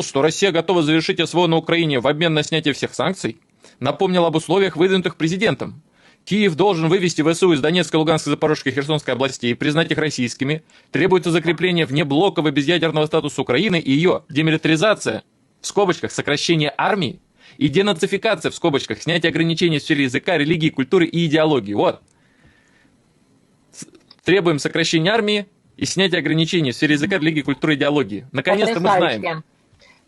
что Россия готова завершить СВО на Украине в обмен на снятие всех санкций, напомнил об условиях, выдвинутых президентом. Киев должен вывести ВСУ из Донецкой, Луганской, Запорожской и Херсонской областей и признать их российскими. Требуется закрепление внеблокового безъядерного статуса Украины и ее демилитаризация, в скобочках сокращение армии, и денацификация, в скобочках снятие ограничений в сфере языка, религии, культуры и идеологии. Вот. Требуем сокращения армии и снятия ограничений в сфере языка, религии, культуры и идеологии. Наконец-то мы знаем.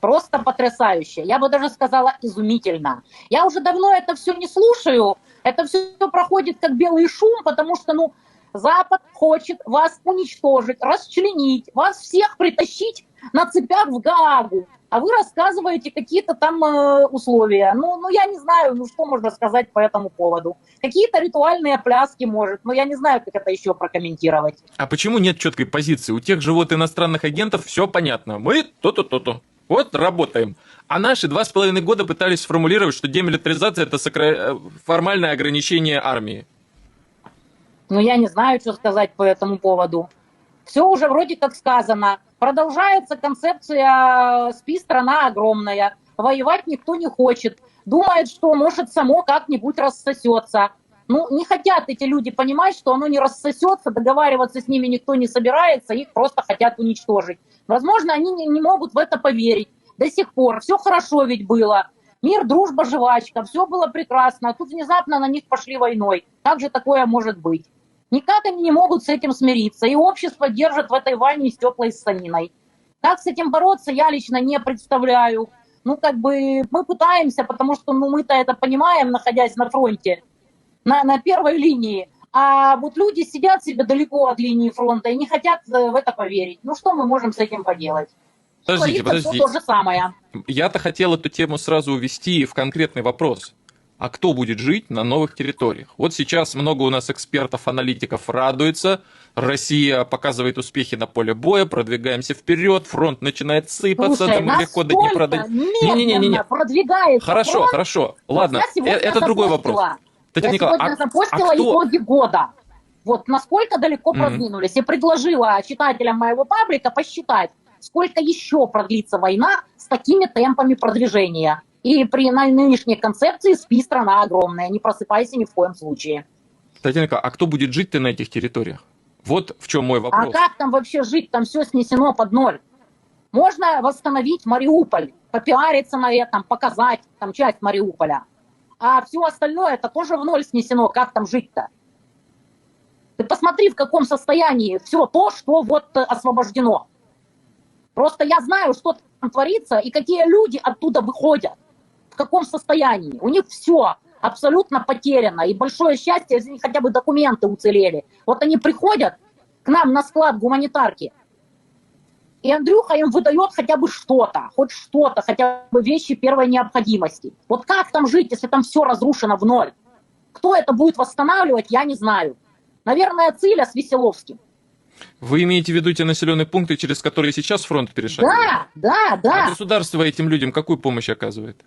Просто потрясающе. Я бы даже сказала изумительно. Я уже давно это все не слушаю. Это все проходит как белый шум, потому что, ну, Запад хочет вас уничтожить, расчленить, вас всех притащить на цепях в Гаагу. А вы рассказываете какие-то там э, условия. Ну, ну, я не знаю, ну, что можно сказать по этому поводу. Какие-то ритуальные пляски, может. Но я не знаю, как это еще прокомментировать. А почему нет четкой позиции? У тех же вот иностранных агентов все понятно. Мы то-то-то-то. Вот работаем. А наши два с половиной года пытались сформулировать, что демилитаризация это сокра- э, формальное ограничение армии. Ну, я не знаю, что сказать по этому поводу. Все уже вроде как сказано. Продолжается концепция «спи, страна огромная». Воевать никто не хочет. Думает, что может само как-нибудь рассосется. Ну, не хотят эти люди понимать, что оно не рассосется, договариваться с ними никто не собирается, их просто хотят уничтожить. Возможно, они не, не могут в это поверить до сих пор. Все хорошо ведь было. Мир, дружба, жвачка, все было прекрасно. А тут внезапно на них пошли войной. Как же такое может быть? Никак они не могут с этим смириться. И общество держит в этой ванне с теплой саниной. Как с этим бороться, я лично не представляю. Ну, как бы мы пытаемся, потому что ну, мы-то это понимаем, находясь на фронте, на, на первой линии. А вот люди сидят себе далеко от линии фронта и не хотят э, в это поверить. Ну, что мы можем с этим поделать? Подождите, Творится подождите. то же самое. Я-то хотел эту тему сразу увести в конкретный вопрос. А кто будет жить на новых территориях? Вот сейчас много у нас экспертов, аналитиков радуется. Россия показывает успехи на поле боя, продвигаемся вперед, фронт начинает сыпаться, Слушай, там легко до Днепра дойти. Не-не-не-не. медленно продвигается Хорошо, фронт. хорошо. Ладно, э- это другой вопрос. Татьяна я Николаевна, сегодня а- запостила а кто- итоги года. Вот насколько далеко Мгм. продвинулись. И предложила читателям моего паблика посчитать, сколько еще продлится война с такими темпами продвижения. И при нынешней концепции спи страна огромная, не просыпайся ни в коем случае. Татьяна Николаевна, а кто будет жить-то на этих территориях? Вот в чем мой А вопрос. как там вообще жить? Там все снесено под ноль. Можно восстановить Мариуполь, попиариться на этом, показать там часть Мариуполя. А все остальное это тоже в ноль снесено. Как там жить-то? Ты посмотри, в каком состоянии все то, что вот э, освобождено. Просто я знаю, что там творится и какие люди оттуда выходят. В каком состоянии. У них все абсолютно потеряно. И большое счастье, если хотя бы документы уцелели. Вот они приходят к нам на склад гуманитарки, и Андрюха им выдает хотя бы что-то, хоть что-то, хотя бы вещи первой необходимости. Вот как там жить, если там все разрушено в ноль? Кто это будет восстанавливать, я не знаю. Наверное, Циля с Веселовским. Вы имеете в виду те населенные пункты, через которые сейчас фронт перешагивает? Да, да, А да. государство этим людям какую помощь оказывает?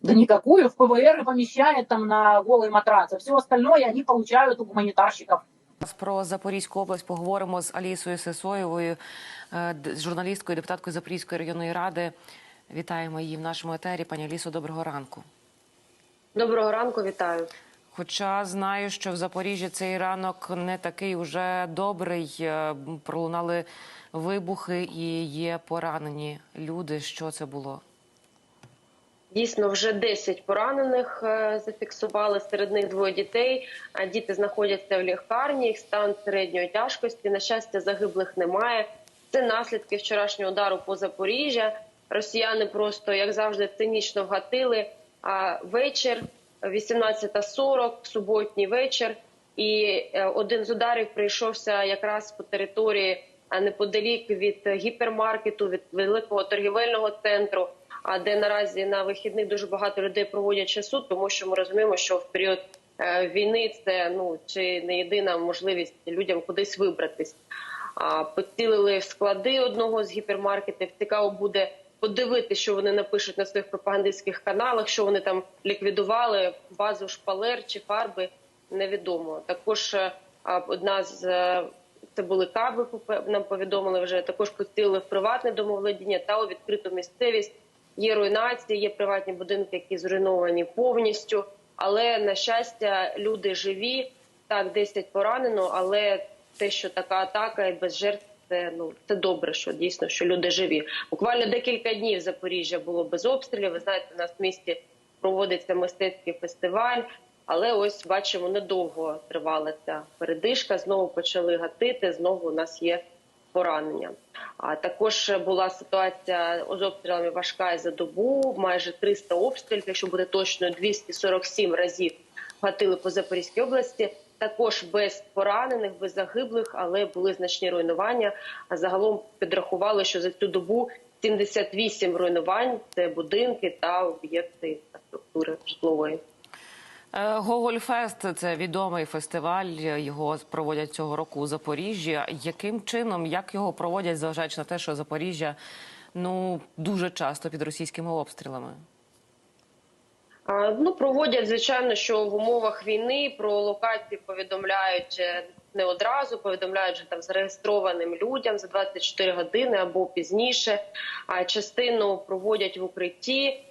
Да никакую в ПВР помещает там на голый матрац. А все остальное они получают у гуманитарщиков. Про Запорізьку область поговоримо з Алісою Сесоєвою, е, журналісткою, депутаткою Запорізької районної ради. Вітаємо її в нашому етері. Пані Алісо, доброго ранку. Доброго ранку, вітаю. Хоча знаю, що в Запоріжжі цей ранок не такий уже добрий. е, Пролунали вибухи і є поранені люди. Що це було? Дійсно, вже 10 поранених е, зафіксували. Серед них двоє дітей. А Діти знаходяться в лікарні. Їх стан середньої тяжкості. На щастя, загиблих немає. Це наслідки вчорашнього удару по Запоріжжя. Росіяни просто, як завжди, цинічно вгатили. А вечір 18.40, суботній вечір. І е, один з ударів прийшовся якраз по території неподалік від гіпермаркету, від великого торгівельного центру. А де наразі на вихідних дуже багато людей проводять часу, тому що ми розуміємо, що в період е, війни це ну чи не єдина можливість людям кудись вибратись. Поцілили в склади одного з гіпермаркетів. Цікаво буде подивитися, що вони напишуть на своїх пропагандистських каналах, що вони там ліквідували базу шпалер чи фарби. Невідомо. Також е, одна з е, це були каби. Нам повідомили вже також пустили в приватне домоволодіння та у відкриту місцевість. Є руйнації, є приватні будинки, які зруйновані повністю. Але на щастя, люди живі. Так, 10 поранено, але те, що така атака і без жертв, це ну це добре, що дійсно що люди живі. Буквально декілька днів Запоріжжя було без обстрілів. Ви знаєте, у нас в місті проводиться мистецький фестиваль. Але ось бачимо, недовго тривала ця передишка. Знову почали гатити. Знову у нас є поранення. А також була ситуація з обстрілами важка за добу. Майже 300 обстрілів, якщо буде точно 247 разів гатили по Запорізькій області. Також без поранених, без загиблих, але були значні руйнування. А загалом підрахували, що за цю добу 78 руйнувань це будинки та об'єкти інфраструктури житлової. Е, Гогольфест це відомий фестиваль. Його проводять цього року у Запоріжжі. Яким чином, як його проводять, зважаючи на те, що Запоріжжя ну дуже часто під російськими обстрілами? Ну, проводять, звичайно, що в умовах війни про локації повідомляють е, не одразу, повідомляють вже там зареєстрованим людям за 24 години або пізніше. А частину проводять в укритті.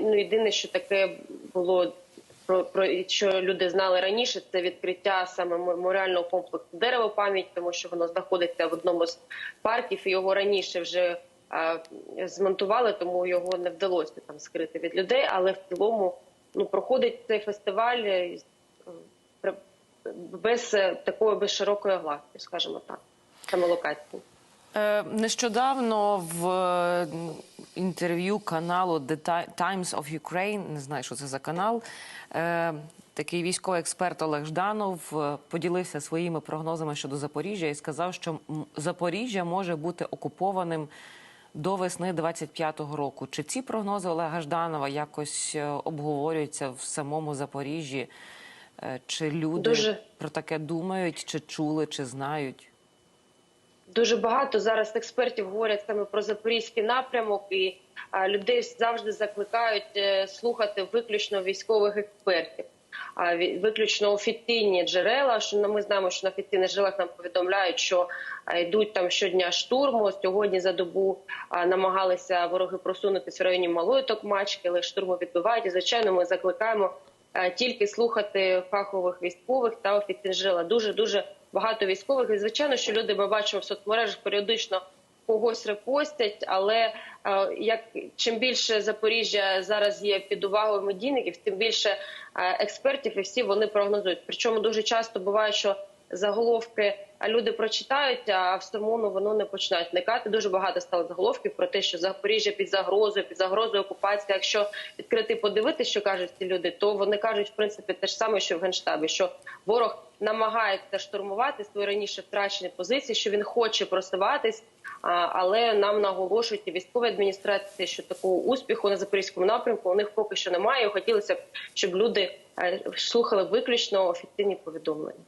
Ну єдине, що таке було про, про що люди знали раніше, це відкриття саме меморіального комплексу дерево пам'ять, тому що воно знаходиться в одному з парків. Його раніше вже а, змонтували, тому його не вдалося там скрити від людей. Але в цілому ну проходить цей фестиваль е, без е, такої без широкої огласки, скажімо так, саме локації. Е, Нещодавно в е, інтерв'ю каналу The Ti- Times of Ukraine, не знаю, що це за канал. е, Такий військовий експерт Олег Жданов поділився своїми прогнозами щодо Запоріжжя і сказав, що Запоріжжя може бути окупованим до весни 25-го року. Чи ці прогнози Олега Жданова якось обговорюються в самому Запоріжжі? Чи люди Дуже. про таке думають, чи чули, чи знають? Дуже багато зараз експертів говорять саме про запорізький напрямок, і людей завжди закликають е, слухати виключно військових експертів. Виключно офіційні джерела. Що ну, ми знаємо, що на офіційних джерелах нам повідомляють, що йдуть там щодня штурму. Сьогодні за добу намагалися вороги просунутися в районі Малої Токмачки, але штурму відбивають. І звичайно, ми закликаємо тільки слухати фахових військових та офіційних джерела. Дуже дуже багато військових. І звичайно, що люди ми бачимо в соцмережах періодично когось репостять, але е, як чим більше Запоріжжя зараз є під увагою медійників, тим більше е, експертів і всі вони прогнозують. Причому дуже часто буває, що заголовки а люди прочитають, а в самому воно не починають вникати. Дуже багато стало заголовків про те, що Запоріжжя під загрозою, під загрозою окупації. Якщо відкрити подивитися, що кажуть ці люди, то вони кажуть в принципі те ж саме, що в генштабі, що ворог намагається штурмувати свої раніше втрачені позиції, що він хоче просуватись. Але нам наголошують і військові адміністрації, що такого успіху на запорізькому напрямку у них поки що немає. Хотілося б, щоб люди е, слухали виключно офіційні повідомлення.